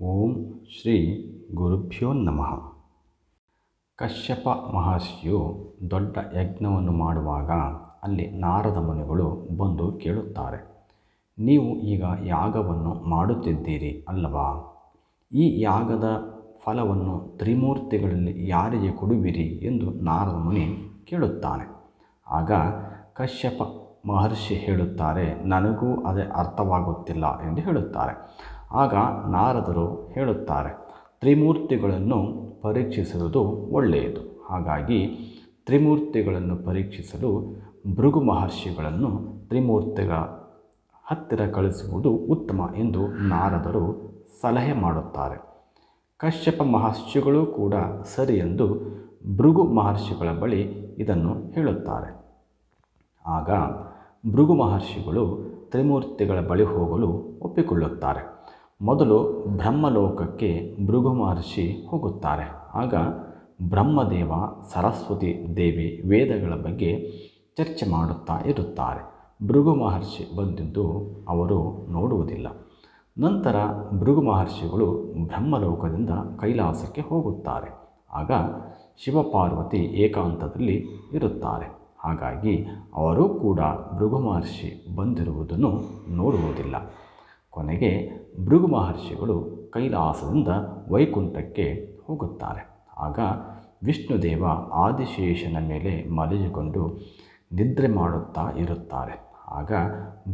ಓಂ ಶ್ರೀ ಗುರುಭ್ಯೋ ನಮಃ. ಕಶ್ಯಪ ಮಹರ್ಷಿಯು ದೊಡ್ಡ ಯಜ್ಞವನ್ನು ಮಾಡುವಾಗ ಅಲ್ಲಿ ನಾರದ ಮುನಿಗಳು ಬಂದು ಕೇಳುತ್ತಾರೆ, ನೀವು ಈಗ ಯಾಗವನ್ನು ಮಾಡುತ್ತಿದ್ದೀರಿ ಅಲ್ಲವಾ? ಈ ಯಾಗದ ಫಲವನ್ನು ತ್ರಿಮೂರ್ತಿಗಳಲ್ಲಿ ಯಾರಿಗೆ ಕೊಡುವಿರಿ ಎಂದು ನಾರದ ಮುನಿ ಕೇಳುತ್ತಾನೆ. ಆಗ ಕಶ್ಯಪ ಮಹರ್ಷಿ ಹೇಳುತ್ತಾರೆ, ನನಗೂ ಅದೇ ಅರ್ಥವಾಗುತ್ತಿಲ್ಲ ಎಂದು ಹೇಳುತ್ತಾರೆ. ಆಗ ನಾರದರು ಹೇಳುತ್ತಾರೆ, ತ್ರಿಮೂರ್ತಿಗಳನ್ನು ಪರೀಕ್ಷಿಸುವುದು ಒಳ್ಳೆಯದು. ಹಾಗಾಗಿ ತ್ರಿಮೂರ್ತಿಗಳನ್ನು ಪರೀಕ್ಷಿಸಲು ಭೃಗು ಮಹರ್ಷಿಗಳನ್ನು ತ್ರಿಮೂರ್ತಿಗಳ ಹತ್ತಿರ ಕಳಿಸುವುದು ಉತ್ತಮ ಎಂದು ನಾರದರು ಸಲಹೆ ಮಾಡುತ್ತಾರೆ. ಕಶ್ಯಪ ಮಹರ್ಷಿಗಳು ಕೂಡ ಸರಿ ಎಂದು ಭೃಗು ಮಹರ್ಷಿಗಳ ಬಳಿ ಇದನ್ನು ಹೇಳುತ್ತಾರೆ. ಆಗ ಭೃಗು ಮಹರ್ಷಿಗಳು ತ್ರಿಮೂರ್ತಿಗಳ ಬಳಿ ಹೋಗಲು ಒಪ್ಪಿಕೊಳ್ಳುತ್ತಾರೆ. ಮೊದಲು ಬ್ರಹ್ಮಲೋಕಕ್ಕೆ ಭೃಗು ಮಹರ್ಷಿ ಹೋಗುತ್ತಾರೆ. ಆಗ ಬ್ರಹ್ಮದೇವ ಸರಸ್ವತಿ ದೇವಿ ವೇದಗಳ ಬಗ್ಗೆ ಚರ್ಚೆ ಮಾಡುತ್ತಾ ಇರುತ್ತಾರೆ. ಭೃಗು ಮಹರ್ಷಿ ಬಂದಿದ್ದು ಅವರು ನೋಡುವುದಿಲ್ಲ. ನಂತರ ಭೃಗು ಮಹರ್ಷಿಗಳು ಬ್ರಹ್ಮಲೋಕದಿಂದ ಕೈಲಾಸಕ್ಕೆ ಹೋಗುತ್ತಾರೆ. ಆಗ ಶಿವಪಾರ್ವತಿ ಏಕಾಂತದಲ್ಲಿ ಇರುತ್ತಾರೆ. ಹಾಗಾಗಿ ಅವರು ಕೂಡ ಭೃಗು ಮಹರ್ಷಿ ಬಂದಿರುವುದನ್ನು ನೋಡುವುದಿಲ್ಲ. ಕೊನೆಗೆ ಭೃಗು ಮಹರ್ಷಿಗಳು ಕೈಲಾಸದಿಂದ ವೈಕುಂಠಕ್ಕೆ ಹೋಗುತ್ತಾರೆ. ಆಗ ವಿಷ್ಣುದೇವ ಆದಿಶೇಷನ ಮೇಲೆ ಮಲಗಿಕೊಂಡು ನಿದ್ರೆ ಮಾಡುತ್ತಾ ಇರುತ್ತಾರೆ. ಆಗ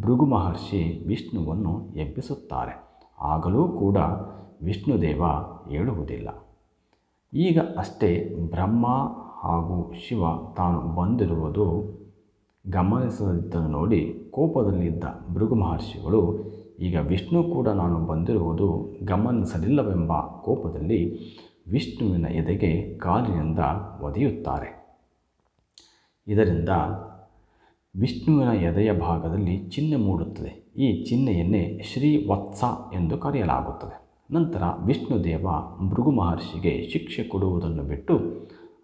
ಭೃಗು ಮಹರ್ಷಿ ವಿಷ್ಣುವನ್ನು ಎಬ್ಬಿಸುತ್ತಾರೆ ಆಗಲೂ ಕೂಡ ವಿಷ್ಣುದೇವ ಹೇಳುವುದಿಲ್ಲ. ಈಗ ಅಷ್ಟೇ ಬ್ರಹ್ಮ ಹಾಗೂ ಶಿವ ತಾನು ಬಂದಿರುವುದು ಗಮನಿಸದಿದ್ದನ್ನು ನೋಡಿ ಕೋಪದಲ್ಲಿದ್ದ ಭೃಗು ಮಹರ್ಷಿಗಳು ಈಗ ವಿಷ್ಣು ಕೂಡ ನಾನು ಬಂದಿರುವುದು ಗಮನಿಸಲಿಲ್ಲವೆಂಬ ಕೋಪದಲ್ಲಿ ವಿಷ್ಣುವಿನ ಎದೆಗೆ ಕಾಲಿನಿಂದ ಒದೆಯುತ್ತಾರೆ. ಇದರಿಂದ ವಿಷ್ಣುವಿನ ಎದೆಯ ಭಾಗದಲ್ಲಿ ಚಿಹ್ನೆ ಮೂಡುತ್ತದೆ. ಈ ಚಿಹ್ನೆಯನ್ನೇ ಶ್ರೀವತ್ಸ ಎಂದು ಕರೆಯಲಾಗುತ್ತದೆ. ನಂತರ ವಿಷ್ಣುದೇವ ಭೃಗು ಮಹರ್ಷಿಗೆ ಶಿಕ್ಷೆ ಕೊಡುವುದನ್ನು ಬಿಟ್ಟು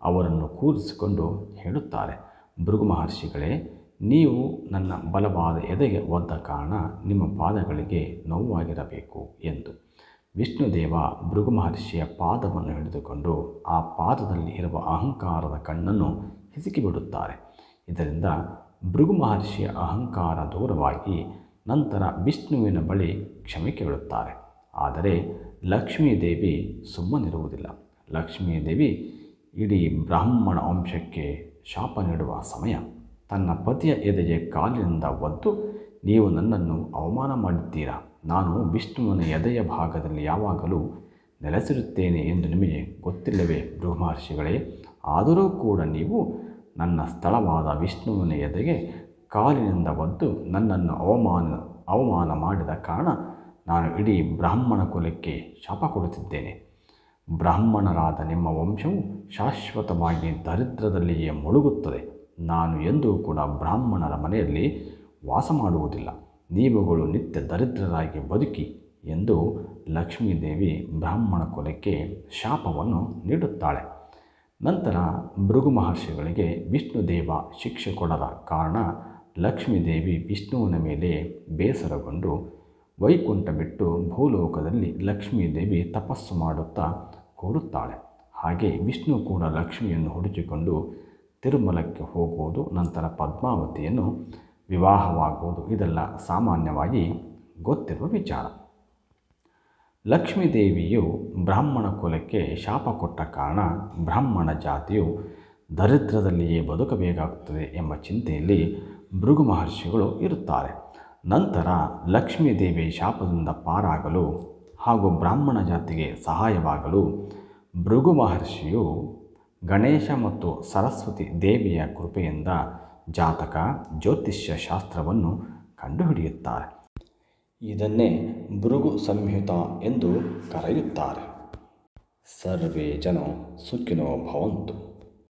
ಅವರನ್ನು ಕೂರಿಸಿಕೊಂಡು ಹೇಳುತ್ತಾರೆ. ಭೃಗು ಮಹರ್ಷಿಗಳೇ ನೀವು ನನ್ನ ಬಲವಾದ ಎದೆಗೆ ಒದ್ದ ಕಾರಣ ನಿಮ್ಮ ಪಾದಗಳಿಗೆ ನೋವಾಗಿರಬೇಕು ಎಂದು. ವಿಷ್ಣುದೇವ ಭೃಗು ಮಹರ್ಷಿಯ ಪಾದವನ್ನು ಹಿಡಿದುಕೊಂಡು ಆ ಪಾದದಲ್ಲಿ ಇರುವ ಅಹಂಕಾರದ ಕಣ್ಣನ್ನು ಹಿಸುಕಿಬಿಡುತ್ತಾರೆ. ಇದರಿಂದ ಭೃಗು ಮಹರ್ಷಿಯ ಅಹಂಕಾರ ದೂರವಾಗಿ ನಂತರ ವಿಷ್ಣುವಿನ ಬಳಿ ಕ್ಷಮೆ ಕೇಳುತ್ತಾರೆ. ಆದರೆ ಲಕ್ಷ್ಮೀದೇವಿ ಸುಮ್ಮನಿರುವುದಿಲ್ಲ. ಲಕ್ಷ್ಮೀದೇವಿ ಇಡೀ ಬ್ರಾಹ್ಮಣ ವಂಶಕ್ಕೆ ಶಾಪ ನೀಡುವ ಸಮಯ. ತನ್ನ ಪತಿಯ ಎದೆಗೆ ಕಾಲಿನಿಂದ ಒದ್ದು, ನೀವು ನನ್ನನ್ನು ಅವಮಾನ ಮಾಡಿದ್ದೀರಾ? ನಾನು ವಿಷ್ಣುವಿನ ಎದೆಯ ಭಾಗದಲ್ಲಿ ಯಾವಾಗಲೂ ನೆಲೆಸಿರುತ್ತೇನೆ ಎಂದು ನಿಮಗೆ ಗೊತ್ತಿಲ್ಲವೇ ಬ್ರಹ್ಮರ್ಷಿಗಳೇ? ಆದರೂ ಕೂಡ ನೀವು ನನ್ನ ಸ್ಥಳವಾದ ವಿಷ್ಣುವಿನ ಎದೆಗೆ ಕಾಲಿನಿಂದ ಒದ್ದು ನನ್ನನ್ನು ಅವಮಾನ ಅವಮಾನ ಮಾಡಿದ ಕಾರಣ ನಾನು ಇಡೀ ಬ್ರಾಹ್ಮಣ ಕುಲಕ್ಕೆ ಶಾಪ ಕೊಡುತ್ತಿದ್ದೇನೆ. ಬ್ರಾಹ್ಮಣರಾದ ನಿಮ್ಮ ವಂಶವು ಶಾಶ್ವತವಾಗಿ ದರಿದ್ರದಲ್ಲಿಯೇ ಮುಳುಗುತ್ತದೆ. ನಾನು ಎಂದೂ ಕೂಡ ಬ್ರಾಹ್ಮಣರ ಮನೆಯಲ್ಲಿ ವಾಸ ಮಾಡುವುದಿಲ್ಲ. ನೀವುಗಳು ನಿತ್ಯ ದರಿದ್ರರಾಗಿ ಬದುಕಿ ಎಂದು ಲಕ್ಷ್ಮೀದೇವಿ ಬ್ರಾಹ್ಮಣ ಕುಲಕ್ಕೆ ಶಾಪವನ್ನು ನೀಡುತ್ತಾಳೆ. ನಂತರ ಭೃಗು ಮಹರ್ಷಿಗಳಿಗೆ ವಿಷ್ಣುದೇವ ಶಿಕ್ಷೆ ಕೊಡದ ಕಾರಣ ಲಕ್ಷ್ಮೀದೇವಿ ವಿಷ್ಣುವಿನ ಮೇಲೆ ಬೇಸರಗೊಂಡು ವೈಕುಂಠ ಬಿಟ್ಟು ಭೂಲೋಕದಲ್ಲಿ ಲಕ್ಷ್ಮೀದೇವಿ ತಪಸ್ಸು ಮಾಡುತ್ತಾ ಕೋರುತ್ತಾಳೆ. ಹಾಗೆ ವಿಷ್ಣು ಕೂಡ ಲಕ್ಷ್ಮಿಯನ್ನು ಹುಡುಕಿಕೊಂಡು ತಿರುಮಲಕ್ಕೆ ಹೋಗುವುದು, ನಂತರ ಪದ್ಮಾವತಿಯನ್ನು ವಿವಾಹವಾಗುವುದು, ಇದೆಲ್ಲ ಸಾಮಾನ್ಯವಾಗಿ ಗೊತ್ತಿರುವ ವಿಚಾರ. ಲಕ್ಷ್ಮೀದೇವಿಯು ಬ್ರಾಹ್ಮಣ ಕುಲಕ್ಕೆ ಶಾಪ ಕೊಟ್ಟ ಕಾರಣ ಬ್ರಾಹ್ಮಣ ಜಾತಿಯು ದರಿದ್ರದಲ್ಲಿಯೇ ಬದುಕಬೇಕಾಗುತ್ತದೆ ಎಂಬ ಚಿಂತೆಯಲ್ಲಿ ಭೃಗು ಮಹರ್ಷಿಗಳು ಇರುತ್ತಾರೆ. ನಂತರ ಲಕ್ಷ್ಮೀದೇವಿ ಶಾಪದಿಂದ ಪಾರಾಗಲು ಹಾಗೂ ಬ್ರಾಹ್ಮಣ ಜಾತಿಗೆ ಸಹಾಯವಾಗಲು ಭೃಗು ಮಹರ್ಷಿಯು ಗಣೇಶ ಮತ್ತು ಸರಸ್ವತಿ ದೇವಿಯ ಕೃಪೆಯಿಂದ ಜಾತಕ ಜ್ಯೋತಿಷ್ಯ ಶಾಸ್ತ್ರವನ್ನು ಕಂಡುಹಿಡಿಯುತ್ತಾರೆ. ಇದನ್ನೇ ಭೃಗು ಸಂಹಿತ ಎಂದು ಕರೆಯುತ್ತಾರೆ. ಸರ್ವೇ ಜನ ಸುಖಿನೋ ಭವಂತು.